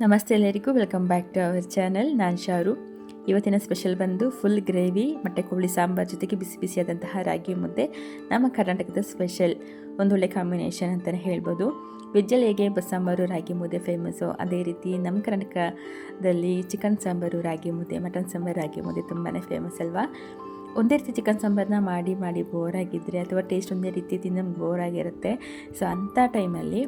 ನಮಸ್ತೆ ಎಲ್ಲರಿಗೂ welcome back to our channel ನಾನು ಶಾರು. ಇವತ್ತಿನ ಸ್ಪೆಷಲ್ ಬಂದು ಫುಲ್ ಗ್ರೇವಿ ಮತ್ತು ಕೋಳಿ ಸಾಂಬಾರ್ ಜೊತೆಗೆ ಬಿಸಿ ಬಿಸಿಯಾದಂತಹ ರಾಗಿ ಮುದ್ದೆ, ನಮ್ಮ ಕರ್ನಾಟಕದ ಸ್ಪೆಷಲ್ ಒಂದೊಳ್ಳೆ ಕಾಂಬಿನೇಷನ್ ಅಂತಲೇ ಹೇಳ್ಬೋದು. ವೆಜ್ಜಲ್ಲಿ ಹೇಗೆ ಬಸ್ಸಾಂಬಾರು, ರಾಗಿ ಮುದ್ದೆ ಫೇಮಸ್ಸು ಅದೇ ರೀತಿ ನಮ್ಮ ಕರ್ನಾಟಕದಲ್ಲಿ ಚಿಕನ್ ಸಾಂಬಾರು, ರಾಗಿ ಮುದ್ದೆ ಮಟನ್ ಸಾಂಬಾರು, ರಾಗಿ ಮುದ್ದೆ ತುಂಬಾ ಫೇಮಸ್ ಅಲ್ವಾ? ಒಂದೇ ರೀತಿ ಚಿಕನ್ ಸಾಂಬಾರನ್ನ ಮಾಡಿ ಮಾಡಿ ಬೋರ್ ಆಗಿದ್ದರೆ ಅಥವಾ ಟೇಸ್ಟ್ ಒಂದೇ ರೀತಿ ತಿಂದು ಬೋರ್ ಆಗಿರುತ್ತೆ. ಸೊ ಅಂಥ ಟೈಮಲ್ಲಿ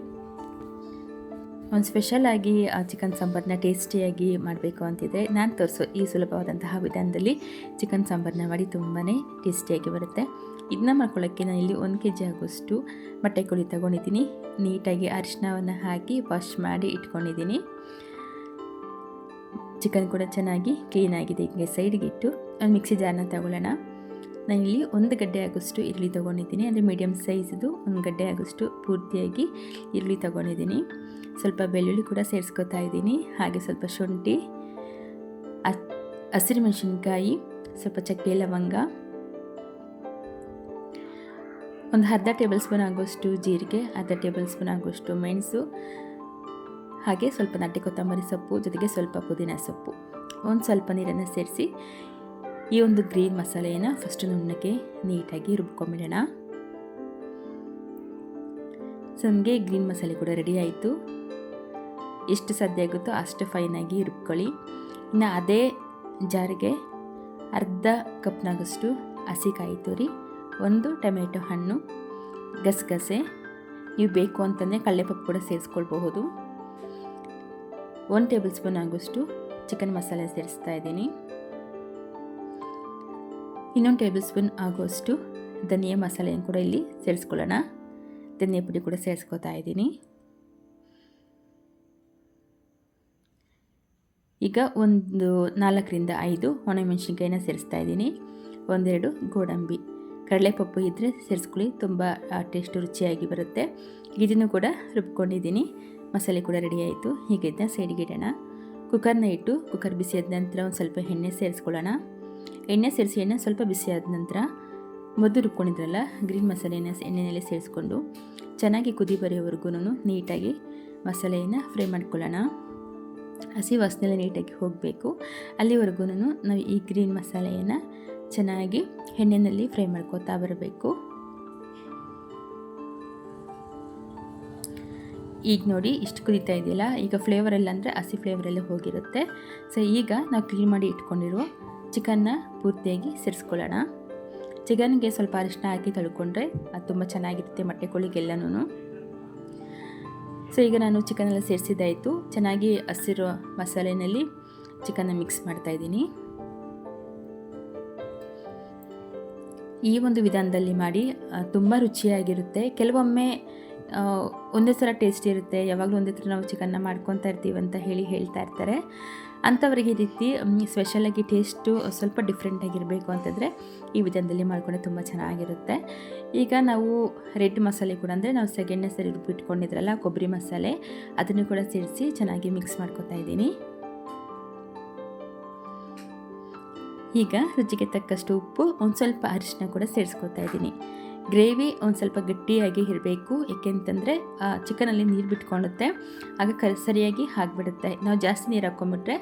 ಒಂದು ಸ್ಪೆಷಲಾಗಿ ಚಿಕನ್ ಸಾಂಬಾರನ್ನ ಟೇಸ್ಟಿಯಾಗಿ ಮಾಡಬೇಕು ಅಂತಿದ್ರೆ ನಾನು ತೋರಿಸೋ, ಈ ಸುಲಭವಾದಂತಹ ವಿಧಾನದಲ್ಲಿ ಚಿಕನ್ ಸಾಂಬಾರನ್ನ ಮಾಡಿ ತುಂಬಾ ಟೇಸ್ಟಿಯಾಗಿ ಬರುತ್ತೆ. ಇದನ್ನ ಮಾಡ್ಕೊಳ್ಳೋಕ್ಕೆ ನಾನು ಇಲ್ಲಿ ಒಂದು ಕೆ ಜಿ ಆಗೋಷ್ಟು ಬಟ್ಟೆ ಕೋಳಿ ತೊಗೊಂಡಿದ್ದೀನಿ. ನೀಟಾಗಿ ಅರಿಶಿನವನ್ನು ಹಾಕಿ ವಾಶ್ ಮಾಡಿ ಇಟ್ಕೊಂಡಿದ್ದೀನಿ. ಚಿಕನ್ ಕೂಡ ಚೆನ್ನಾಗಿ ಕ್ಲೀನಾಗಿದೆ ಹಿಂಗೆ ಸೈಡ್ಗೆ ಇಟ್ಟು ಮಿಕ್ಸಿ ಜಾರನ್ನ ತಗೊಳ್ಳೋಣ. ನಾನಿಲ್ಲಿ ಒಂದು ಗಡ್ಡೆ ಆಗೋಷ್ಟು ಈರುಳ್ಳಿ ತೊಗೊಂಡಿದ್ದೀನಿ. ಅಂದರೆ ಮೀಡಿಯಮ್ ಸೈಜ್ದು ಒಂದು ಗಡ್ಡೆ ಆಗೋಷ್ಟು ಪೂರ್ತಿಯಾಗಿ ಈರುಳ್ಳಿ ತೊಗೊಂಡಿದ್ದೀನಿ. ಸ್ವಲ್ಪ ಬೆಳ್ಳುಳ್ಳಿ ಕೂಡ ಸೇರಿಸ್ಕೊತಾ ಇದ್ದೀನಿ. ಹಾಗೆ ಸ್ವಲ್ಪ ಶುಂಠಿ ಹಸಿರು ಮೆಣಸಿನ್ಕಾಯಿ, ಸ್ವಲ್ಪ ಚಕ್ಕೆ ಲವಂಗ, ಒಂದು ಅರ್ಧ ಟೇಬಲ್ ಸ್ಪೂನ್ ಆಗೋಷ್ಟು ಜೀರಿಗೆ, ಅರ್ಧ ಟೇಬಲ್ ಸ್ಪೂನ್ ಆಗೋಷ್ಟು ಮೆಣಸು, ಹಾಗೆ ಸ್ವಲ್ಪ ನಾಟಿ ಕೊತ್ತಂಬರಿ ಸೊಪ್ಪು, ಜೊತೆಗೆ ಸ್ವಲ್ಪ ಪುದೀನ ಸೊಪ್ಪು. ಒಂದು ಸ್ವಲ್ಪ ನೀರನ್ನು ಸೇರಿಸಿ ಈ ಒಂದು ಗ್ರೀನ್ ಮಸಾಲೆಯನ್ನು ಫಸ್ಟ್ ನುಣ್ಣಕ್ಕೆ ನೀಟಾಗಿ ರುಬ್ಕೊಂಬಿಡೋಣ. ಸೊ ನಮಗೆ ಗ್ರೀನ್ ಮಸಾಲೆ ಕೂಡ ರೆಡಿ ಆಯಿತು. ಎಷ್ಟು ಸಾಧ್ಯ ಆಗುತ್ತೋ ಅಷ್ಟು ಫೈನಾಗಿ ರುಬ್ಕೊಳ್ಳಿ. ಇನ್ನು ಅದೇ ಜಾರಿಗೆ ಅರ್ಧ ಕಪ್ನಾಗಷ್ಟು ಹಸಿಕಾಯಿ ತುರಿ, ಒಂದು ಟೊಮೆಟೊ ಹಣ್ಣು, ಗಸಗಸೆ, ನೀವು ಬೇಕು ಅಂತಂದರೆ ಕಳ್ಳೆಪಪ್ಪು ಕೂಡ ಸೇರಿಸ್ಕೊಳ್ಬಹುದು. ಒಂದು ಟೇಬಲ್ ಸ್ಪೂನ್ ಆಗೋಷ್ಟು ಚಿಕನ್ ಮಸಾಲೆ ಸೇರಿಸ್ತಾ ಇದ್ದೀನಿ. ಇನ್ನೊಂದು ಟೇಬಲ್ ಸ್ಪೂನ್ ಆಗುವಷ್ಟು ಧನಿಯಾ ಮಸಾಲೆಯನ್ನು ಕೂಡ ಇಲ್ಲಿ ಸೇರಿಸ್ಕೊಳ್ಳೋಣ. ಧನಿಯಾ ಪುಡಿ ಕೂಡ ಸೇರಿಸ್ಕೊತಾ ಇದ್ದೀನಿ. ಈಗ ಒಂದು ನಾಲ್ಕರಿಂದ ಐದು ಒಣಮೆಣಸಿನ್ಕಾಯಿನ ಸೇರಿಸ್ತಾ ಇದ್ದೀನಿ. ಒಂದೆರಡು ಗೋಡಂಬಿ. ಕಡಲೆಪಪ್ಪು ಇದ್ದರೆ ಸೇರಿಸ್ಕೊಳ್ಳಿ, ತುಂಬ ಟೇಸ್ಟ್ ರುಚಿಯಾಗಿ ಬರುತ್ತೆ. ಇದನ್ನು ಕೂಡ ರುಬ್ಕೊಂಡಿದ್ದೀನಿ. ಮಸಾಲೆ ಕೂಡ ರೆಡಿ ಆಯಿತು. ಹೀಗೆ ಇದನ್ನ ಸೈಡ್ಗೆ ಇಡೋಣ. ಕುಕ್ಕರ್ನ ಇಟ್ಟು ಕುಕ್ಕರ್ ಬಿಸಿಯಾದ ನಂತರ ಒಂದು ಸ್ವಲ್ಪ ಎಣ್ಣೆ ಸೇರಿಸ್ಕೊಳ್ಳೋಣ. ಎಣ್ಣೆ ಸೇರಿಸಿ, ಎಣ್ಣೆ ಸ್ವಲ್ಪ ಬಿಸಿಯಾದ ನಂತರ ಮೊದಲು ರುಬ್ಕೊಂಡಿದ್ರಲ್ಲ ಗ್ರೀನ್ ಮಸಾಲೆಯನ್ನು ಎಣ್ಣೆಯಲ್ಲಿ ಸೇರಿಸ್ಕೊಂಡು ಚೆನ್ನಾಗಿ ಕುದಿ ಬರೆಯೋವರೆಗೂ ನೀಟಾಗಿ ಮಸಾಲೆಯನ್ನು ಫ್ರೈ ಮಾಡ್ಕೊಳ್ಳೋಣ. ಹಸಿ ವಾಸನೆಲ್ಲ ನೀಟಾಗಿ ಹೋಗಬೇಕು. ಅಲ್ಲಿವರೆಗೂ ನಾವು ಈ ಗ್ರೀನ್ ಮಸಾಲೆಯನ್ನು ಚೆನ್ನಾಗಿ ಎಣ್ಣೆಯಲ್ಲಿ ಫ್ರೈ ಮಾಡ್ಕೋತಾ ಬರಬೇಕು. ಈಗ ನೋಡಿ, ಇಷ್ಟು ಕುದೀತಾ ಇದೆಯಲ್ಲ, ಈಗ ಫ್ಲೇವರೆಲ್ಲ ಅಂದರೆ ಹಸಿ ಫ್ಲೇವರೆಲ್ಲ ಹೋಗಿರುತ್ತೆ. ಸೊ ಈಗ ನಾವು ಕ್ಲೀನ್ ಮಾಡಿ ಇಟ್ಕೊಂಡಿರುವ ಚಿಕನ್ನ ಪೂರ್ತಿಯಾಗಿ ಸೇರಿಸ್ಕೊಳ್ಳೋಣ. ಚಿಕನ್ಗೆ ಸ್ವಲ್ಪ ಅರಿಶಿನ ಹಾಕಿ ತಳ್ಕೊಂಡ್ರೆ ಅದು ತುಂಬ ಚೆನ್ನಾಗಿರುತ್ತೆ ಮೊಟ್ಟೆ ಕೋಳಿಗೆಲ್ಲನೂ ಸೊ, ಈಗ ನಾನು ಚಿಕನೆಲ್ಲ ಸೇರಿಸಿದ್ದಾಯಿತು. ಚೆನ್ನಾಗಿ ಹಸಿರು ಮಸಾಲೆನಲ್ಲಿ ಚಿಕನ್ನ ಮಿಕ್ಸ್ ಮಾಡ್ತಾಯಿದ್ದೀನಿ ಈ ಒಂದು ವಿಧಾನದಲ್ಲಿ ಮಾಡಿ ತುಂಬ ರುಚಿಯಾಗಿರುತ್ತೆ. ಕೆಲವೊಮ್ಮೆ ಒಂದೇ ಥರ ಟೇಸ್ಟ್ ಇರುತ್ತೆ. ಯಾವಾಗಲೂ ಒಂದೇ ಥರ ನಾವು ಚಿಕನ್ನ ಮಾಡ್ಕೊತಾ ಇರ್ತೀವಿ ಅಂತ ಹೇಳಿ ಹೇಳ್ತಾ ಇರ್ತಾರೆ. ಅಂಥವ್ರಿಗೆ ಈ ರೀತಿ ಸ್ಪೆಷಲಾಗಿ ಟೇಸ್ಟು ಸ್ವಲ್ಪ ಡಿಫ್ರೆಂಟಾಗಿರಬೇಕು ಅಂತಂದರೆ ಈ ವಿಧಾನದಲ್ಲಿ ಮಾಡ್ಕೊಂಡ್ರೆ ತುಂಬ ಚೆನ್ನಾಗಿರುತ್ತೆ. ಈಗ ನಾವು ರೆಡ್ ಮಸಾಲೆ ಕೂಡ ಅಂದರೆ ನಾವು ಸೆಕೆಂಡ್ನೇ ಸರಿ ರುಬ್ಬಿಟ್ಕೊಂಡಿದ್ರಲ್ಲ ಕೊಬ್ಬರಿ ಮಸಾಲೆ, ಅದನ್ನು ಕೂಡ ಸೇರಿಸಿ ಚೆನ್ನಾಗಿ ಮಿಕ್ಸ್ ಮಾಡ್ಕೊತಾ ಇದ್ದೀನಿ. ಈಗ ರುಚಿಗೆ ತಕ್ಕಷ್ಟು ಉಪ್ಪು, ಒಂದು ಸ್ವಲ್ಪ ಅರಿಶಿನ ಕೂಡ ಸೇರಿಸ್ಕೊತಾ ಇದ್ದೀನಿ. ಗ್ರೇವಿ ಒಂದು ಸ್ವಲ್ಪ ಗಟ್ಟಿಯಾಗಿ ಇರಬೇಕು, ಏಕೆಂತಂದರೆ ಚಿಕನಲ್ಲಿ ನೀರು ಬಿಟ್ಕೊಳುತ್ತೆ ಆಗ ಕ, ಸರಿಯಾಗಿ ಆಗಿಬಿಡುತ್ತೆ. ನಾವು ಜಾಸ್ತಿ ನೀರು ಹಾಕ್ಕೊಂಬಿಟ್ರೆ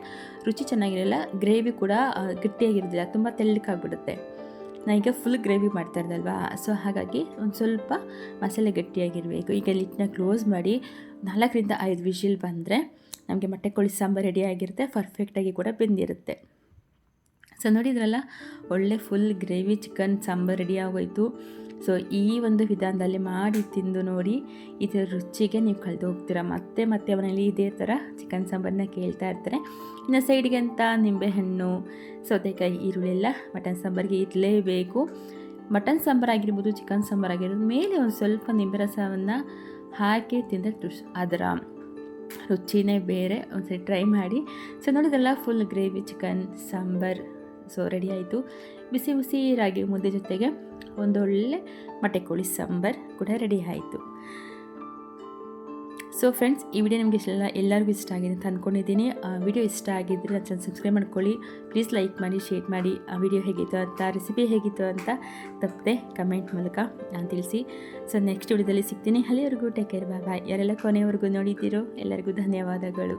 ರುಚಿ ಚೆನ್ನಾಗಿರಲ್ಲ, ಗ್ರೇವಿ ಕೂಡ ಗಟ್ಟಿಯಾಗಿರೋದಿಲ್ಲ, ತುಂಬ ತೆಳ್ಳಕ್ಕಾಗ್ಬಿಡುತ್ತೆ ಈಗ ಫುಲ್ ಗ್ರೇವಿ ಮಾಡ್ತಾ ಇರೋದಲ್ವಾ, ಸೊ ಹಾಗಾಗಿ ಒಂದು ಸ್ವಲ್ಪ ಮಸಾಲೆ ಗಟ್ಟಿಯಾಗಿರಬೇಕು. ಈಗ ಲಿಟ್ನ ಕ್ಲೋಸ್ ಮಾಡಿ ನಾಲ್ಕರಿಂದ ಐದು ವಿಷಿಲ್ ಬಂದರೆ ನಮಗೆ ಮೊಟ್ಟೆ ಕೋಳಿ ಸಾಂಬಾರು ರೆಡಿ ಆಗಿರುತ್ತೆ ಪರ್ಫೆಕ್ಟಾಗಿ ಕೂಡ ಬೆಂದಿರುತ್ತೆ. ಸೊ ನೋಡಿದ್ರಲ್ಲ, ಒಳ್ಳೆ full gravy, chicken, sambar ready ಆಗೋಯ್ತು. ಸೊ ಈ ಒಂದು ವಿಧಾನದಲ್ಲಿ ಮಾಡಿ ತಿಂದು ನೋಡಿ ಇದರ ರುಚಿಗೆ ನೀವು ಕಳೆದು ಹೋಗ್ತೀರ. ಮತ್ತೆ ಮತ್ತೆ ಅವನಲ್ಲಿ ಇದೇ ಥರ ಚಿಕನ್ ಸಾಂಬಾರನ್ನ ಕೇಳ್ತಾ ಇರ್ತಾರೆ. ಇನ್ನು ಸೈಡ್ಗೆ ಅಂತ ನಿಂಬೆಹಣ್ಣು, ಸೌತೆಕಾಯಿ, ಈರುಳ್ಳಿ ಎಲ್ಲ ಮಟನ್ ಸಾಂಬಾರಿಗೆ ಇರಲೇಬೇಕು. ಮಟನ್ ಸಾಂಬಾರು ಆಗಿರ್ಬೋದು, ಚಿಕನ್ ಸಾಂಬಾರು ಆಗಿರ್ಬೋದು, ಮೇಲೆ ಒಂದು ಸ್ವಲ್ಪ ನಿಂಬೆ ರಸವನ್ನು ಹಾಕಿ ತಿಂದರೆ ಅದರ ರುಚಿನೇ ಬೇರೆ. ಒಂದ್ಸರಿ ಟ್ರೈ ಮಾಡಿ. ಸೊ ನೋಡಿದ್ರಲ್ಲ full gravy chicken sambar. So ready ಆಯಿತು. ಬಿಸಿ ಬಿಸಿ ರಾಗಿ ಮುದ್ದೆ ಜೊತೆಗೆ ಒಂದೊಳ್ಳೆ ಮೊಟ್ಟೆ ಕೋಳಿ ಸಾಂಬಾರ್ ಕೂಡ ರೆಡಿ ಆಯಿತು. ಸೊ ಫ್ರೆಂಡ್ಸ್ ಈ ವಿಡಿಯೋ ನಿಮಗೆ ಇಷ್ಟ ಎಲ್ಲರಿಗೂ ಇಷ್ಟ ಆಗಿದೆ ಅಂತ ಅಂದ್ಕೊಂಡಿದ್ದೀನಿ ವಿಡಿಯೋ ಇಷ್ಟ ಆಗಿದ್ದರೆ ಅದು ಚೆನ್ನಾಗಿ ಸಬ್ಸ್ಕ್ರೈಬ್ ಮಾಡ್ಕೊಳ್ಳಿ. ಪ್ಲೀಸ್ ಲೈಕ್ ಮಾಡಿ ಶೇರ್ ಮಾಡಿ. ಆ ವಿಡಿಯೋ ಹೇಗಿತ್ತು ಅಂತ ರೆಸಿಪಿ ಹೇಗಿತ್ತು ಅಂತ ತಪ್ಪದೆ ಕಮೆಂಟ್ ಮೂಲಕ ನಾನು ತಿಳಿಸಿ. ಸೊ ನೆಕ್ಸ್ಟ್ ವಿಡಿಯೋದಲ್ಲಿ ಸಿಗ್ತೀನಿ. ಅಲ್ಲಿವರೆಗೂ ಟೇಕ್ ಕೇರ್ ಬಾಯ್ ಯಾರೆಲ್ಲ ಕೊನೆಯವರೆಗೂ ನೋಡಿದ್ದೀರೋ ಎಲ್ಲರಿಗೂ ಧನ್ಯವಾದಗಳು.